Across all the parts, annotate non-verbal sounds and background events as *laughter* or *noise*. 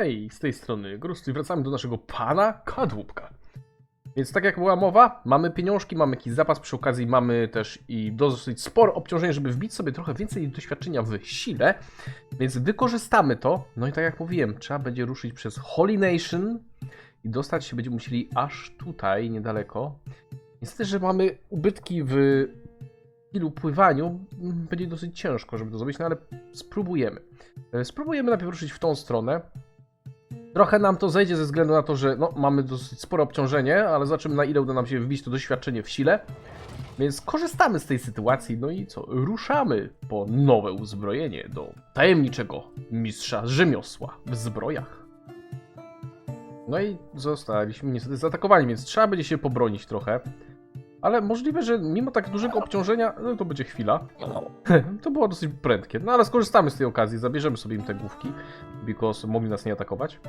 Hej, z tej strony Grusty, wracamy do naszego pana Kadłubka. Więc tak jak była mowa, mamy pieniążki, mamy jakiś zapas, przy okazji mamy też i dosyć spore obciążenie, żeby wbić sobie trochę więcej doświadczenia w sile, więc wykorzystamy to. No i tak jak mówiłem, trzeba będzie ruszyć przez Holy Nation i dostać się będziemy musieli aż tutaj, niedaleko. Niestety, że mamy ubytki w ilu pływaniu, będzie dosyć ciężko, żeby to zrobić, no ale spróbujemy. E, Spróbujemy najpierw ruszyć w tą stronę. Trochę nam to zejdzie ze względu na to, że no, mamy dosyć spore obciążenie, ale zobaczymy na ile uda nam się wbić to doświadczenie w sile. Więc korzystamy z tej sytuacji, no i co? Ruszamy po nowe uzbrojenie do tajemniczego mistrza rzemiosła w zbrojach. No i zostaliśmy niestety zaatakowani, więc trzeba będzie się pobronić trochę. Ale możliwe, że mimo tak dużego obciążenia, no to będzie chwila. *laughs* To było dosyć prędkie. No ale skorzystamy z tej okazji, zabierzemy sobie im te główki, because mogli nas nie atakować.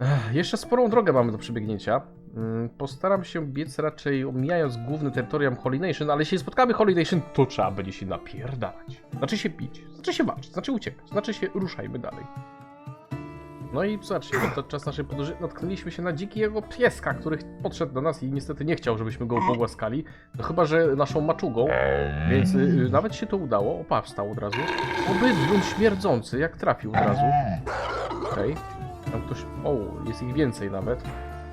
Ech, jeszcze sporą drogę mamy do przebiegnięcia. Mm, Postaram się biec raczej omijając główne terytorium Holy Nation, ale jeśli spotkamy Holy Nation, to trzeba będzie się napierdalać. Znaczy się bić, znaczy się walczyć, znaczy uciekać, znaczy się ruszajmy dalej. No i zobaczcie, podczas naszej podróży natknęliśmy się na dzikiego pieska, który podszedł do nas i niestety nie chciał, żebyśmy go pogłaskali. No chyba, że naszą maczugą, więc y, y, nawet się to udało. Opa, wstał od razu. Obydwun śmierdzący, jak trafił od razu. Okej. Tam ktoś... O, jest ich więcej nawet.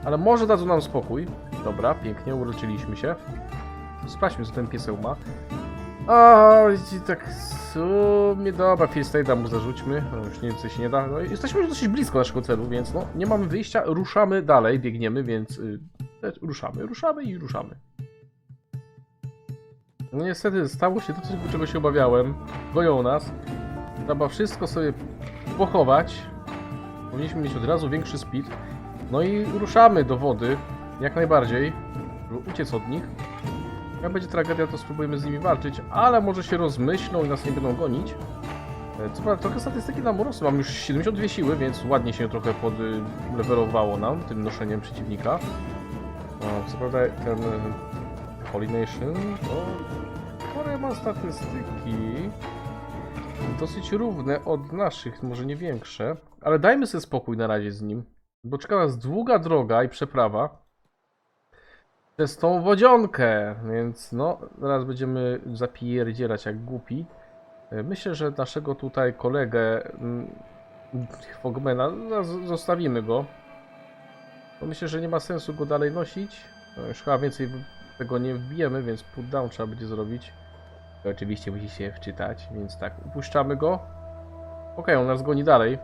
Ale może dadzą nam spokój. Dobra, pięknie, uleczyliśmy się. Sprawdźmy, co ten pieseł ma. I tak w sumie dobra, Firstate'a mu zarzućmy. No, już więcej się nie da. No, jesteśmy już dosyć blisko naszego celu, więc no, nie mamy wyjścia. Ruszamy dalej, biegniemy, więc y, ruszamy, ruszamy i ruszamy. No niestety stało się to, czego się obawiałem. Goją nas. Trzeba wszystko sobie pochować. Powinniśmy mieć od razu większy speed. No i ruszamy do wody, jak najbardziej. żeby Uciec od nich. Jak będzie tragedia, to spróbujemy z nimi walczyć, ale może się rozmyślą i nas nie będą gonić. E, Co prawda, trochę statystyki nam urosły. Mam już 72 siły, więc ładnie się trochę podlewelowało nam tym noszeniem przeciwnika. Co prawda, ten e, Holy Nation to spore ma statystyki. Dosyć równe od naszych, może nie większe. Ale dajmy sobie spokój na razie z nim. Bo czeka nas długa droga i przeprawa przez tą wodzionkę, więc no, zaraz będziemy zapierdzielać jak głupi. E, Myślę, że naszego tutaj kolegę mm, Fogmana, no, zostawimy go. Bo myślę, że nie ma sensu go dalej nosić. No, już chyba więcej tego nie wbijemy, więc put down trzeba będzie zrobić. To oczywiście musi się wczytać, więc tak, upuszczamy go. Okej, on nas goni dalej.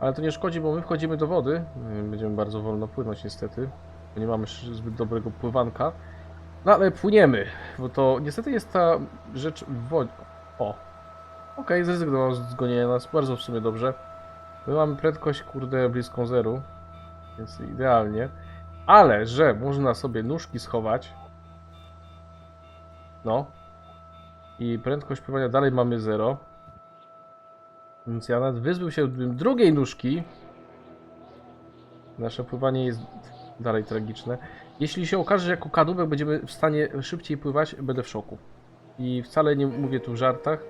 Ale to nie szkodzi, bo my wchodzimy do wody. Yy, Będziemy bardzo wolno płynąć niestety bo nie mamy zbyt dobrego pływanka. No ale płyniemy, bo to niestety jest ta rzecz w wodzie. O. Okej, zrezygnował z zgonienia nas, bardzo w sumie dobrze. My mamy prędkość, kurde, bliską zeru, więc idealnie. Ale, że można sobie nóżki schować. No. I prędkość pływania dalej mamy 0. Więc ja nawet wyzbył się drugiej nóżki. Nasze pływanie jest dalej tragiczne. Jeśli się okaże, że jako kadłubek będziemy w stanie szybciej pływać, będę w szoku. I wcale nie mówię tu w żartach.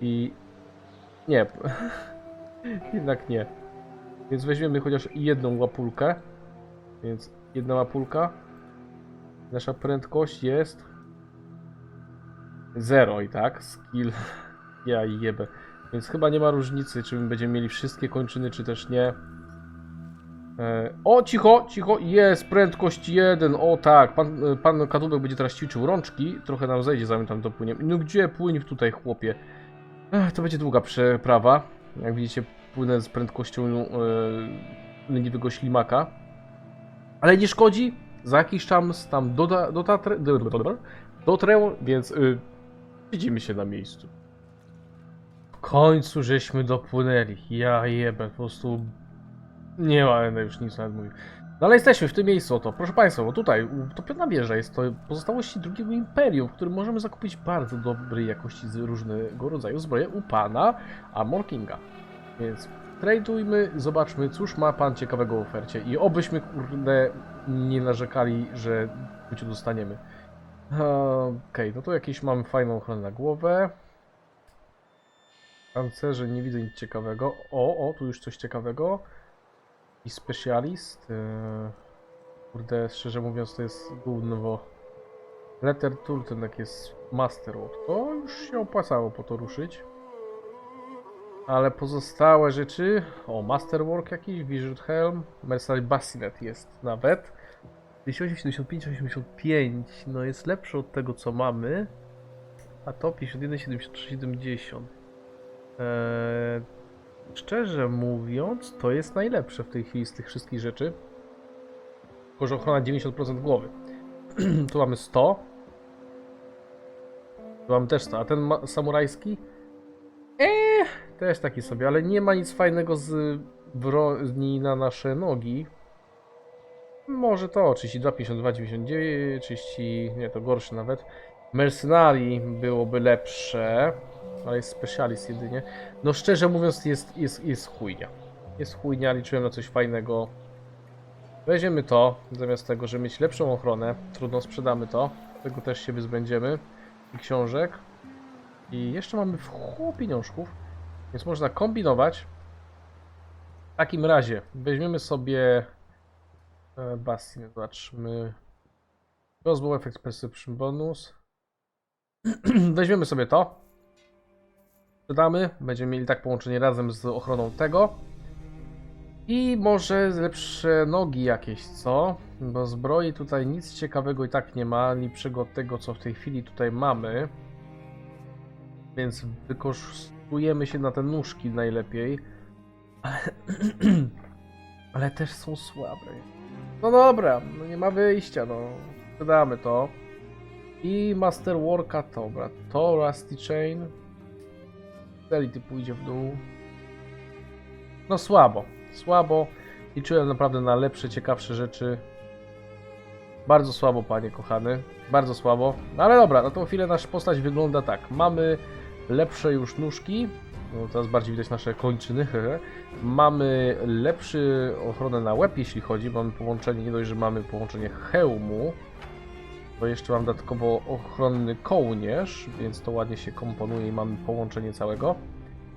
I nie. *laughs* Jednak nie. Więc weźmiemy chociaż jedną łapulkę. Więc jedna łapulka. Nasza prędkość jest 0 i tak. Skill. *laughs* Ja jebę. Więc chyba nie ma różnicy, czy my będziemy mieli wszystkie kończyny, czy też nie. E, O, cicho, cicho, jest prędkość 1, o tak, pan, e, pan kadłubek będzie teraz ćwiczył rączki, trochę nam zejdzie zanim tam dopłyniemy. No gdzie płyń tutaj, chłopie? Ech, to będzie długa przeprawa, jak widzicie płynę z prędkością e, leniwego ślimaka. Ale nie szkodzi, za jakiś czas tam doda, dotrę, dotrę, więc widzimy się na miejscu. W końcu żeśmy dopłynęli, ja jebę, po prostu nie ma będę już nic nawet mówił. No ale jesteśmy w tym miejscu, oto. Proszę Państwa, bo tutaj utopiona wieża jest to pozostałości drugiego imperium, w którym możemy zakupić bardzo dobrej jakości z różnego rodzaju zbroje u pana Amor Kinga. Więc tradeujmy, zobaczmy, cóż ma pan ciekawego w ofercie i obyśmy, kurde, nie narzekali, że cię dostaniemy. Okej, no to jakieś mamy fajną ochronę na głowę. Pancerze nie widzę nic ciekawego. O, o, tu już coś ciekawego. I specjalist. Yy... Kurde, szczerze mówiąc, to jest gówno. Letter tak jest Masterwork. To już się opłacało po to ruszyć. Ale pozostałe rzeczy... O, Masterwork jakiś, Wizard Helm, Mercenary Bassinet jest nawet. 58, 85, no jest lepszy od tego co mamy. A to 51, 73, 70. Eee, szczerze mówiąc, to jest najlepsze w tej chwili z tych wszystkich rzeczy. Tylko, ochrona 90% głowy. *clears throat* tu mamy 100. Tu mamy też 100. A ten samurajski? Eee, też taki sobie, ale nie ma nic fajnego z broni na nasze nogi. Może to 32, 52, 99, 30, nie to gorsze nawet. Mercenary byłoby lepsze, ale jest specialist jedynie. No szczerze mówiąc jest, jest, jest chujnia. Jest chujnia, liczyłem na coś fajnego. Weźmiemy to, zamiast tego, żeby mieć lepszą ochronę. Trudno, sprzedamy to. Tego też się wyzbędziemy. I książek. I jeszcze mamy w chłop pieniążków, więc można kombinować. W takim razie weźmiemy sobie e, Bastion, zobaczmy. Rozbow Effect Perception Bonus. *clears throat* weźmiemy sobie to. Sprzedamy. Będziemy mieli tak połączenie razem z ochroną tego. I może lepsze nogi jakieś, co? Bo zbroi tutaj nic ciekawego i tak nie ma, lepszego od tego, co w tej chwili tutaj mamy. Więc wykorzystujemy się na te nóżki najlepiej. Ale, *clears throat* też są słabe. No dobra, no nie ma wyjścia, no. Sprzedamy to. I Masterworka, dobra. To Rusty Chain. Fidelity pójdzie w dół. No słabo, słabo. Liczyłem naprawdę na lepsze, ciekawsze rzeczy. Bardzo słabo, panie kochany. Bardzo słabo. No ale dobra, na tą chwilę nasza postać wygląda tak. Mamy lepsze już nóżki. No, teraz bardziej widać nasze kończyny. *laughs* mamy lepszy ochronę na łeb, jeśli chodzi. Mamy połączenie, nie dość, że mamy połączenie hełmu. To jeszcze mam dodatkowo ochronny kołnierz, więc to ładnie się komponuje i mamy połączenie całego.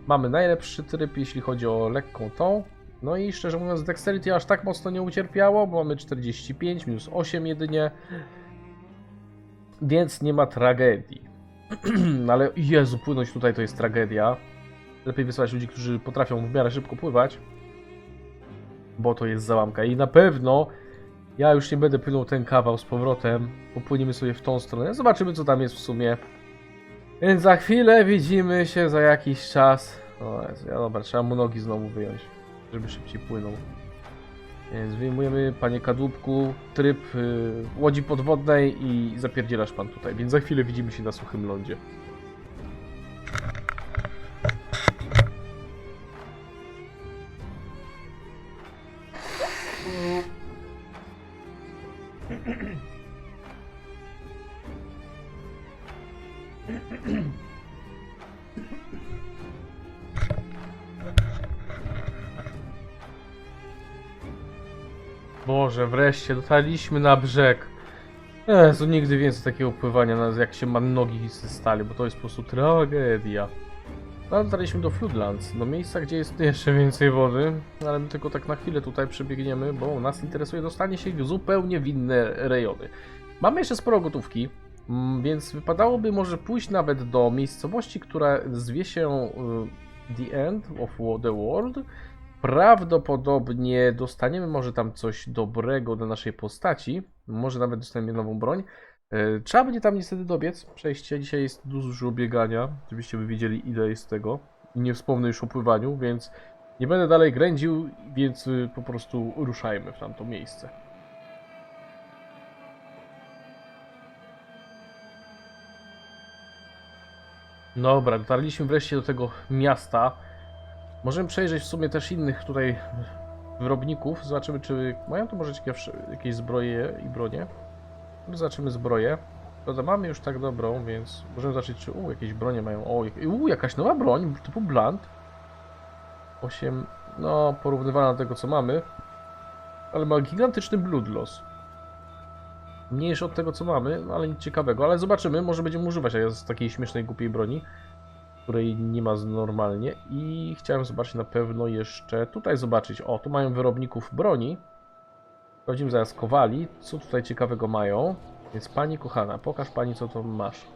Mamy najlepszy tryb, jeśli chodzi o lekką tą. No i szczerze mówiąc, Dexterity aż tak mocno nie ucierpiało, bo mamy 45, minus 8 jedynie. Więc nie ma tragedii. *clears throat* Ale Jezu, płynąć tutaj to jest tragedia. Lepiej wysłać ludzi, którzy potrafią w miarę szybko pływać. Bo to jest załamka. I na pewno ja już nie będę płynął ten kawał z powrotem. Popłyniemy sobie w tą stronę. Zobaczymy, co tam jest w sumie. Więc za chwilę widzimy się za jakiś czas. O Jezu, ja dobra, trzeba mu nogi znowu wyjąć, żeby szybciej płynął. Więc wyjmujemy, panie kadłubku, tryb y, łodzi podwodnej i zapierdzielasz pan tutaj. Więc za chwilę widzimy się na suchym lądzie. Boże, wreszcie dotarliśmy na brzeg. Jezu, nigdy więcej takiego pływania, jak się ma nogi ze stali, bo to jest po prostu tragedia. No, dotarliśmy do Floodlands, do miejsca, gdzie jest jeszcze więcej wody, ale my tylko tak na chwilę tutaj przebiegniemy, bo nas interesuje dostanie się zupełnie w inne rejony. Mamy jeszcze sporo gotówki, mm, więc wypadałoby może pójść nawet do miejscowości, która zwie się y, The End of the World. Prawdopodobnie dostaniemy może tam coś dobrego dla naszej postaci, może nawet dostaniemy nową broń. E, Trzeba będzie tam niestety dobiec. Przejście dzisiaj jest dużo biegania, żebyście by wiedzieli ile jest tego. I nie wspomnę już o pływaniu, więc nie będę dalej grędził, więc y, po prostu ruszajmy w tamto miejsce. Dobra, dotarliśmy wreszcie do tego miasta. Możemy przejrzeć w sumie też innych tutaj wyrobników. Zobaczymy, czy mają tu może jakieś zbroje i bronie. Zobaczymy zbroję. Prawda, mamy już tak dobrą, więc możemy zobaczyć, czy u, jakieś bronie mają. O, jak- u, jakaś nowa broń, typu Blunt. 8, no, porównywana do tego, co mamy. Ale ma gigantyczny blood loss. Mniejszy od tego, co mamy, no ale nic ciekawego. Ale zobaczymy, może będziemy używać z takiej śmiesznej, głupiej broni. której nie ma normalnie i chciałem zobaczyć na pewno jeszcze tutaj zobaczyć, o tu mają wyrobników broni sprawdzimy zaraz kowali, co tutaj ciekawego mają? Więc pani kochana, pokaż pani co to masz.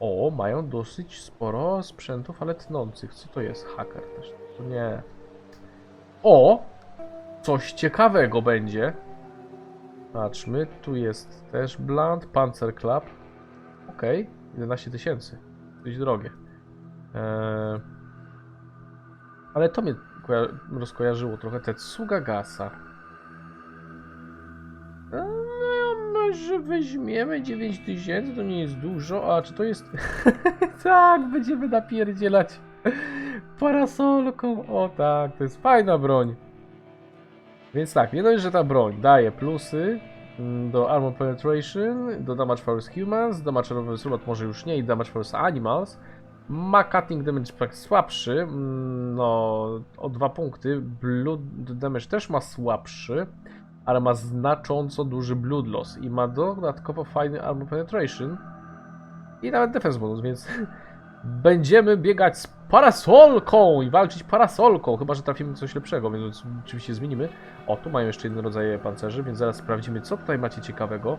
O, mają dosyć sporo sprzętów, ale tnących, co to jest? Haker też, to nie. O, coś ciekawego będzie. Patrzmy, tu jest też Blunt, Panzer Club. Okej, 11 tysięcy. Dość drogie. Eee, ale to mnie koja- rozkojarzyło trochę. Tetsuga Gasa. Może weźmiemy 9000, to nie jest dużo. A czy to jest. *laughs* tak, będziemy napierdzielać parasolką. O tak, to jest fajna broń. Więc tak, nie dość, że ta broń daje plusy mm, do Armor Penetration, do Damage Force Humans, Damage Force Robot może już nie i Damage Force Animals. Ma Cutting Damage tak słabszy, mm, no o dwa punkty. Blood Damage też ma słabszy, ale ma znacząco duży Blood Loss i ma dodatkowo fajny Armor Penetration i nawet Defense bonus, więc *laughs* będziemy biegać z parasolką i walczyć parasolką, chyba że trafimy coś lepszego, więc oczywiście zmienimy. O, tu mają jeszcze jeden rodzaj pancerzy, więc zaraz sprawdzimy, co tutaj macie ciekawego.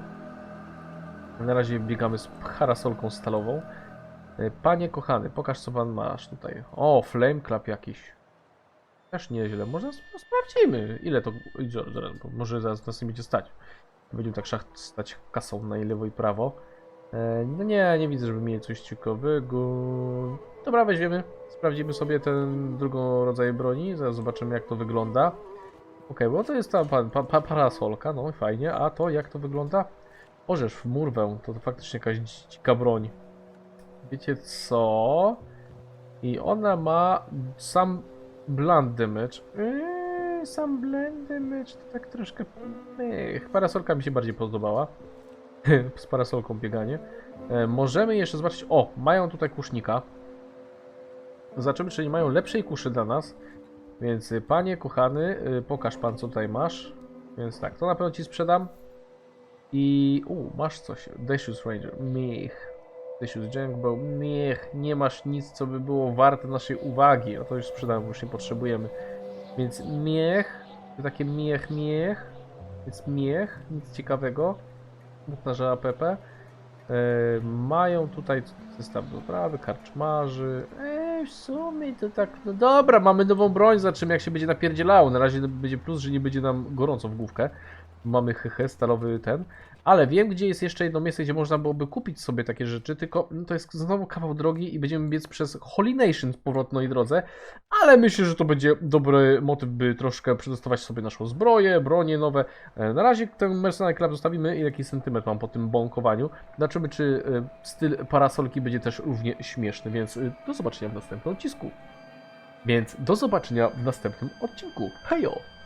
Na razie biegamy z parasolką stalową. E, Panie kochany, pokaż co pan masz tutaj. O, flame clap jakiś. Też nieźle. Może sp- sprawdzimy, ile to. zaraz, Może zaraz nas nie będzie stać. Będziemy tak szach stać kasą na lewo i prawo. E, No nie, nie widzę, żeby mieli coś ciekawego. Dobra, weźmiemy. Sprawdzimy sobie ten drugą rodzaj broni. Zaraz zobaczymy, jak to wygląda. Okej, bo to jest ta pa, pa, pa, parasolka, no fajnie. A to jak to wygląda? Orzesz w murwę, to, to faktycznie jakaś dzi- dzika broń. Wiecie co? I ona ma sam blunt damage. Eee, sam blunt damage to tak troszkę... Ech, parasolka mi się bardziej podobała. *laughs* Z parasolką bieganie. E, możemy jeszcze zobaczyć... O, mają tutaj kusznika. Zobaczymy, czy nie mają lepszej kuszy dla nas. Więc y, panie kochany, y, pokaż pan co tutaj masz. Więc tak, to na pewno ci sprzedam. I... U, masz coś. Decius Ranger. Miech. Decius Jangbo. Miech. Nie masz nic, co by było warte naszej uwagi. O to już sprzedam, bo już nie potrzebujemy. Więc miech. To takie miech, miech. Więc miech. Nic ciekawego. Smutna żała Pepe. E, mają tutaj zestaw doprawy, karczmarzy. Ej, w sumie to tak. No dobra, mamy nową broń, zobaczymy jak się będzie napierdzielało. Na razie będzie plus, że nie będzie nam gorąco w główkę. Mamy hehe, stalowy ten. Ale wiem, gdzie jest jeszcze jedno miejsce, gdzie można byłoby kupić sobie takie rzeczy, tylko no, to jest znowu kawał drogi i będziemy biec przez Holy Nation w powrotnej drodze. Ale myślę, że to będzie dobry motyw, by troszkę przetestować sobie naszą zbroję, bronie nowe. E, Na razie ten Mercenary Club zostawimy i jaki sentyment mam po tym bąkowaniu. Zobaczymy, czy e, styl parasolki będzie też równie śmieszny, więc e, do zobaczenia w następnym odcisku. Więc do zobaczenia w następnym odcinku. Hejo!